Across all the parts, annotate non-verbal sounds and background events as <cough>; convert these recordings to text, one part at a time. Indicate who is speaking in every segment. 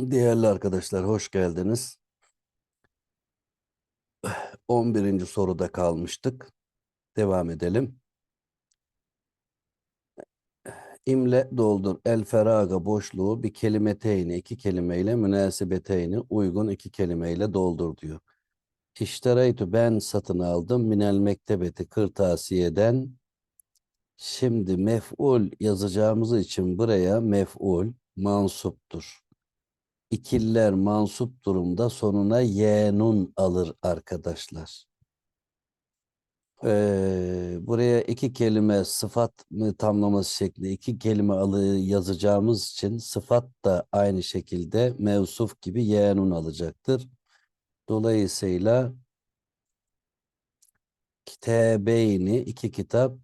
Speaker 1: Değerli arkadaşlar hoş geldiniz. <sighs> 11. soruda kalmıştık. Devam edelim. <sighs> İmle doldur. El feraga boşluğu bir kelimeteyni iki kelimeyle münasebeteyni uygun iki kelimeyle doldur diyor. İştereytü ben satın aldım minel mektebeti kırtasiyeden. Şimdi mef'ul yazacağımız için buraya mef'ul mansuptur. İkiller mansup durumda sonuna yenun alır arkadaşlar. Ee, buraya iki kelime sıfat tamlaması şekli iki kelime alı yazacağımız için sıfat da aynı şekilde mevsuf gibi yenun alacaktır. Dolayısıyla kitebeyni iki kitap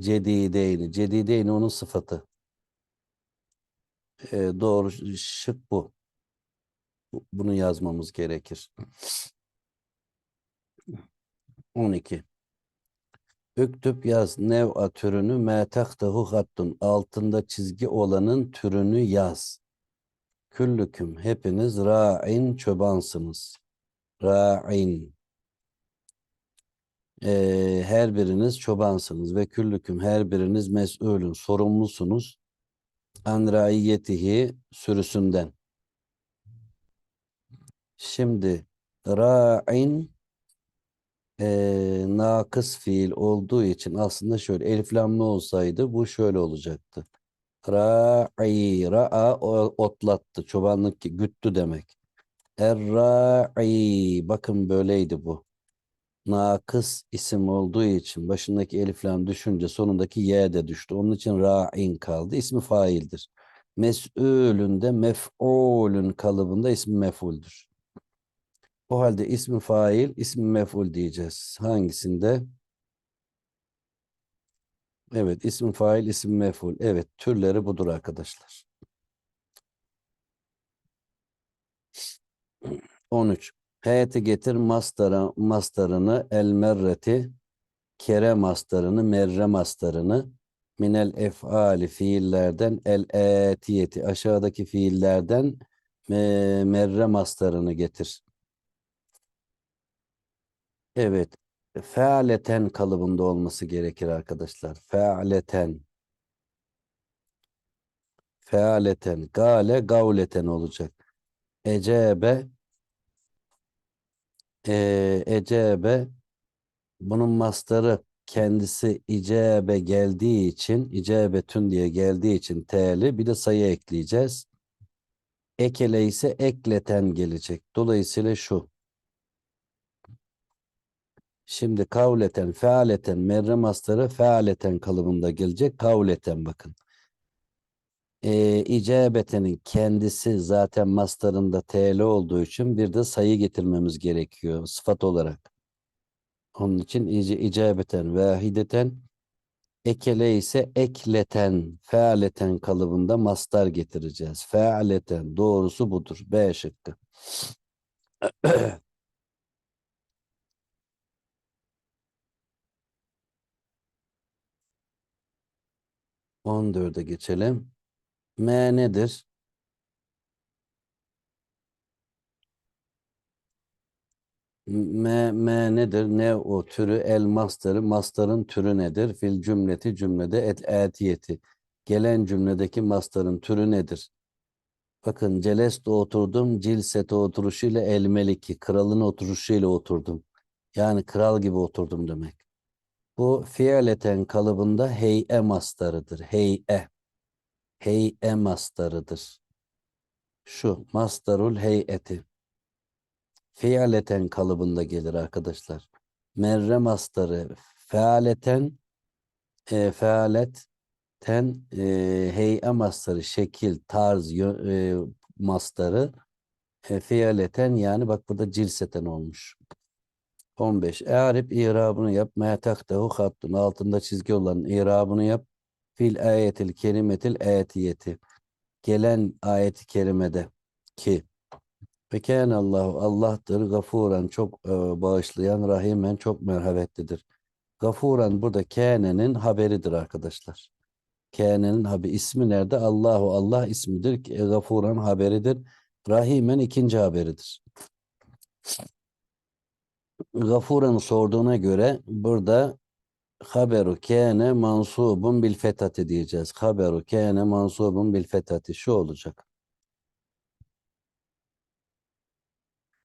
Speaker 1: cedideyni. Cedideyni onun sıfatı. Ee, doğru şık bu. Bu- Bunu yazmamız gerekir. 12. Üktüp yaz nev'a türünü me hattun altında çizgi olanın türünü yaz. Küllüküm hepiniz ra'in çobansınız. Ra'in. Ee, her biriniz çobansınız ve küllüküm her biriniz mes'ulün sorumlusunuz. An raiyetihi sürüsünden. Şimdi ra'in eee nakıs fiil olduğu için aslında şöyle elif lam ne olsaydı bu şöyle olacaktı. Ra'i, ra'a otlattı, çobanlık güttü demek. Er-ra'i, bakın böyleydi bu. Nakıs isim olduğu için başındaki elif lam düşünce sonundaki y de düştü. Onun için ra'in kaldı. İsmi faildir. Mes'ulün de mef'ulün kalıbında ismi mef'uldür. O halde ismi fail, ismi mef'ul diyeceğiz. Hangisinde? Evet, ismi fail, ismi mef'ul. Evet, türleri budur arkadaşlar. 13. Heyeti getir mastara, mastarını, el merreti, kere mastarını, merre mastarını, minel ef'ali fiillerden, el etiyeti, aşağıdaki fiillerden me- merre mastarını getir. Evet. Fealeten kalıbında olması gerekir arkadaşlar. Fealeten. Fealeten. Gale gavleten olacak. Ecebe eee, ecebe bunun mastarı kendisi icebe geldiği için icebetün diye geldiği için te'li bir de sayı ekleyeceğiz. Ekele ise ekleten gelecek. Dolayısıyla şu. Şimdi kavleten, fealeten, merre mastarı fealeten kalıbında gelecek. Kavleten bakın. Ee, icabetenin kendisi zaten mastarında TL olduğu için bir de sayı getirmemiz gerekiyor sıfat olarak. Onun için ic- icabeten, vahideten, ekele ise ekleten, fealeten kalıbında mastar getireceğiz. Fealeten doğrusu budur. B şıkkı. <clears throat> 14'e geçelim. M nedir? M, M nedir? Ne o türü? El mastarı. Mastarın türü nedir? Fil cümleti cümlede et etiyeti. Gelen cümledeki mastarın türü nedir? Bakın celeste oturdum, cilsete oturuşuyla el meliki, kralın oturuşuyla oturdum. Yani kral gibi oturdum demek. Bu fiileten kalıbında hey'e mastarıdır. Hey'e. Hey'e mastarıdır. Şu mastarul hey'eti. Fiileten kalıbında gelir arkadaşlar. Merre mastarı fealeten e, fealetten e, hey'e mastarı şekil, tarz, yö- e, mastarı e, fiileten yani bak burada cilseten olmuş. 15. Eğerip irabını yap. Me taktehu hattun. Altında çizgi olan irabını yap. Fil ayetil kelimetil etiyeti. Gelen ayeti kerimede ki Allahu Allah'tır gafuran çok e, bağışlayan rahimen çok merhametlidir. Gafuran burada kânenin haberidir arkadaşlar. Kânenin habi ismi nerede? Allahu Allah ismidir. E, Gafuran haberidir. Rahimen ikinci haberidir. Gafuren sorduğuna göre burada haberu kâne mansubun bil fethati diyeceğiz. Haberu kâne mansubun bil fethati şu olacak.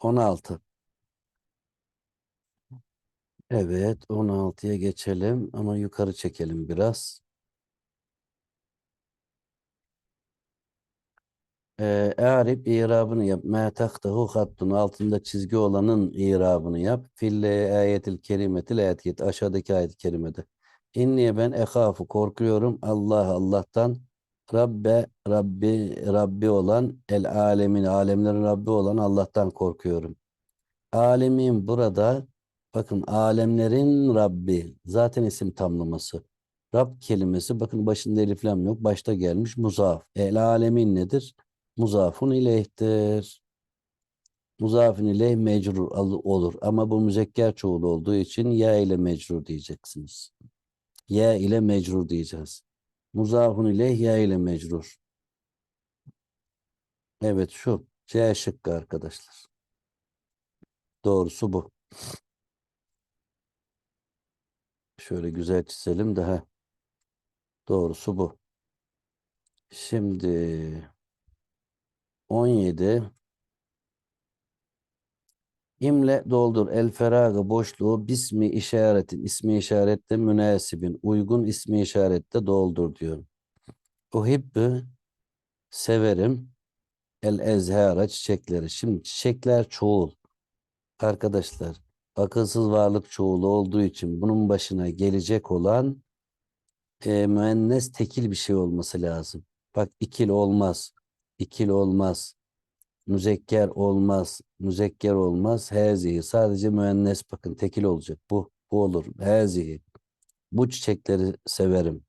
Speaker 1: 16. Evet 16'ya geçelim ama yukarı çekelim biraz. Ee, E'rib irabını yap. Ma tahtahu hattun altında çizgi olanın irabını yap. Fil ayetil kerimetil ayet aşağıdaki ayet-i kerimede. İnniye ben ehafu korkuyorum Allah Allah'tan Rabbe Rabbi Rabbi olan el alemin alemlerin Rabbi olan Allah'tan korkuyorum. Alemin burada bakın alemlerin Rabbi zaten isim tamlaması. Rab kelimesi bakın başında elif lam yok. Başta gelmiş muzaf. El alemin nedir? Muzafun ileyhtir. Muzafun ileyh mecrur olur. Ama bu müzekker çoğul olduğu için ya ile mecrur diyeceksiniz. Ya ile mecrur diyeceğiz. Muzafun ileyh ya ile mecrur. Evet şu. C şıkkı arkadaşlar. Doğrusu bu. Şöyle güzel çizelim de ha. Doğrusu bu. Şimdi 17 İmle doldur el feragı boşluğu bismi işaretin ismi işarette münasibin uygun ismi işarette doldur diyor. Uhibbi severim el ezhara çiçekleri. Şimdi çiçekler çoğul. Arkadaşlar akılsız varlık çoğulu olduğu için bunun başına gelecek olan e, müennes tekil bir şey olması lazım. Bak ikil olmaz. İkil olmaz. Müzekker olmaz. Müzekker olmaz. Hezihi. Sadece müennes bakın tekil olacak. Bu, bu olur. Hezihi. Bu çiçekleri severim.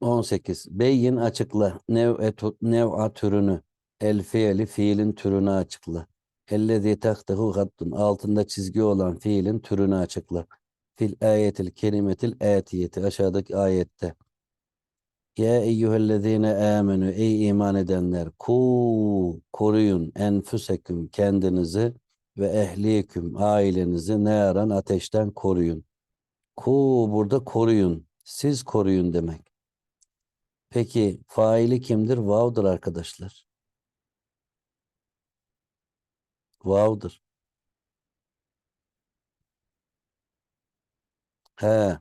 Speaker 1: 18. Beyin açıkla. Nev'etu, nev'a türünü. El fiili fiilin türünü açıkla. Ellezî tahtahu hattun. Altında çizgi olan fiilin türünü açıkla. Fil ayetil kelimetil etiyeti. Aşağıdaki ayette. Ya eyyühellezine amenu ey iman edenler ku koruyun enfüseküm kendinizi ve ehliküm ailenizi neyaran ateşten koruyun. Ku burada koruyun. Siz koruyun demek. Peki faili kimdir? Vav'dır arkadaşlar. Vav'dır. He.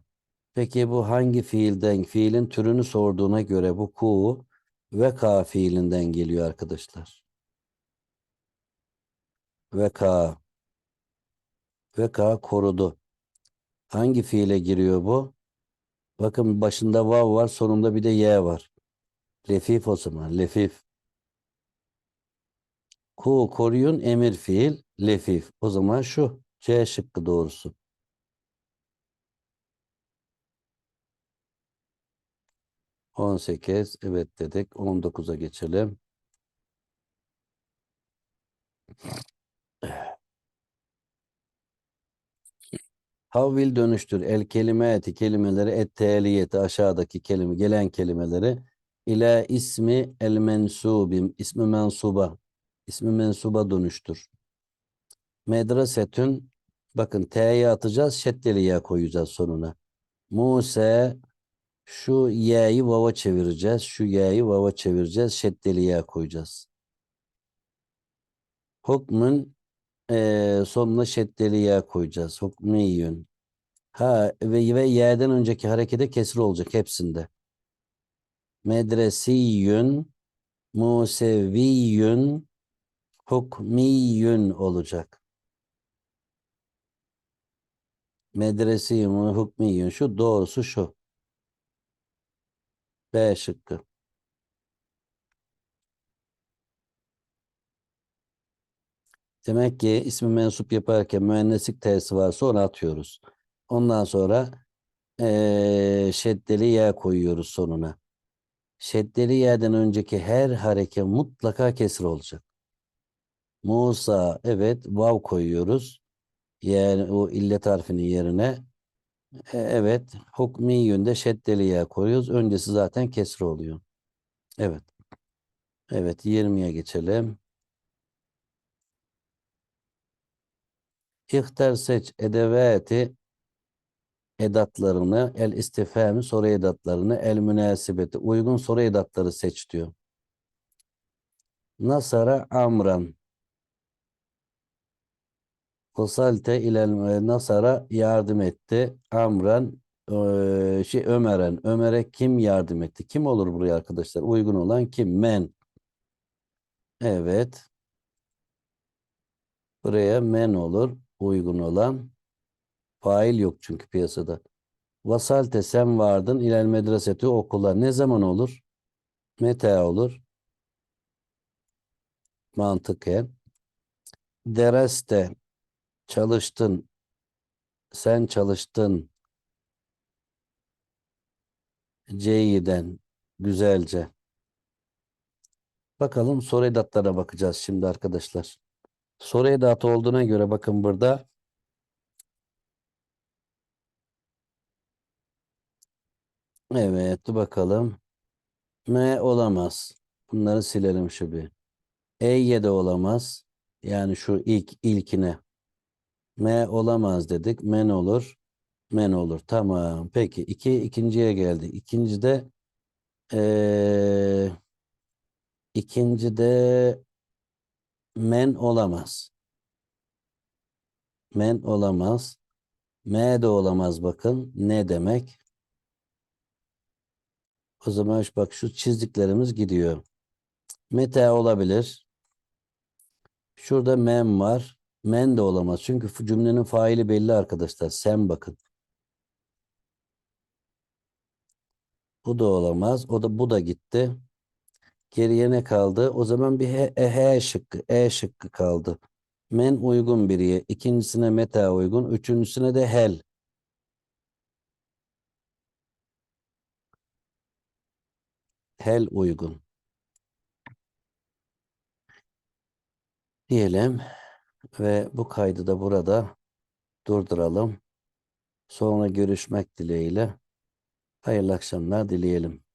Speaker 1: Peki bu hangi fiilden? Fiilin türünü sorduğuna göre bu ku veka fiilinden geliyor arkadaşlar. Veka. Veka korudu. Hangi fiile giriyor bu? Bakın başında vav var, sonunda bir de y var. Lefif o zaman, lefif. Ku koruyun emir fiil, lefif. O zaman şu C şıkkı doğrusu. On sekiz, evet dedik. On dokuza geçelim. Havvil dönüştür. El kelimeti kelimeleri et teeliyeti aşağıdaki kelime gelen kelimeleri ila ismi el mensubim ismi mensuba ismi mensuba dönüştür. Medresetün bakın T'ye atacağız şeddeli ya koyacağız sonuna. Muse şu y'yi vava çevireceğiz. Şu y'yi vava çevireceğiz. Şeddeli ya koyacağız. Hukmun eee sonuna şeddeli ya koyacağız. Hukmiyün. Ha ve, ve y'den önceki harekete kesir olacak hepsinde. Medresiyün, Museviyyün, Hukmiyyün olacak. Medresiyün, Hukmiyyün. Şu doğrusu şu. B şıkkı. Demek ki ismi mensup yaparken müenneslik t'si varsa onu atıyoruz. Ondan sonra eee şeddeli ya koyuyoruz sonuna. Şeddeli yerden önceki her hareke mutlaka kesir olacak. Musa evet vav koyuyoruz. Yani o illet harfinin yerine E, evet hukmi yönde şeddeli ya koyuyoruz. Öncesi zaten kesir oluyor. Evet. Evet 20'ye geçelim. İhtar seç edevati edatlarını, el istifhami soru edatlarını, el münasibeti uygun soru edatları seç diyor. Nasara amran. Vasalte ilel Nasara yardım etti. Amran eee, şey Ömer'en. Ömer'e kim yardım etti? Kim olur buraya arkadaşlar? Uygun olan kim? Men. Evet. Buraya men olur. Uygun olan. Fail yok çünkü piyasada. Vasalte sen vardın ilel medreseti okula. Ne zaman olur? Meta olur. Mantıken. Dereste çalıştın. Sen çalıştın. Ceyiden. Güzelce. Bakalım soru edatlarına bakacağız şimdi arkadaşlar. Soru edatı olduğuna göre bakın burada Evet bakalım. M olamaz. Bunları silelim şu bir. E'ye de olamaz. Yani şu ilk ilkine. M olamaz dedik. Men olur. Men olur. Tamam. Peki. iki ikinciye geldi. İkincide eee ikincide men olamaz. Men olamaz. M de olamaz bakın. Ne demek? O zaman bak şu çizdiklerimiz gidiyor. Meta olabilir. Şurada men var. Men de olamaz. Çünkü cümlenin faili belli arkadaşlar. Sen bakın. Bu da olamaz. O da bu da gitti. Geriye ne kaldı? O zaman bir H, e, H şıkkı, E şıkkı kaldı. Men uygun biriye. ikincisine meta uygun. Üçüncüsüne de hel. Hel uygun. Diyelim ve bu kaydı da burada durduralım. Sonra görüşmek dileğiyle. Hayırlı akşamlar dileyelim.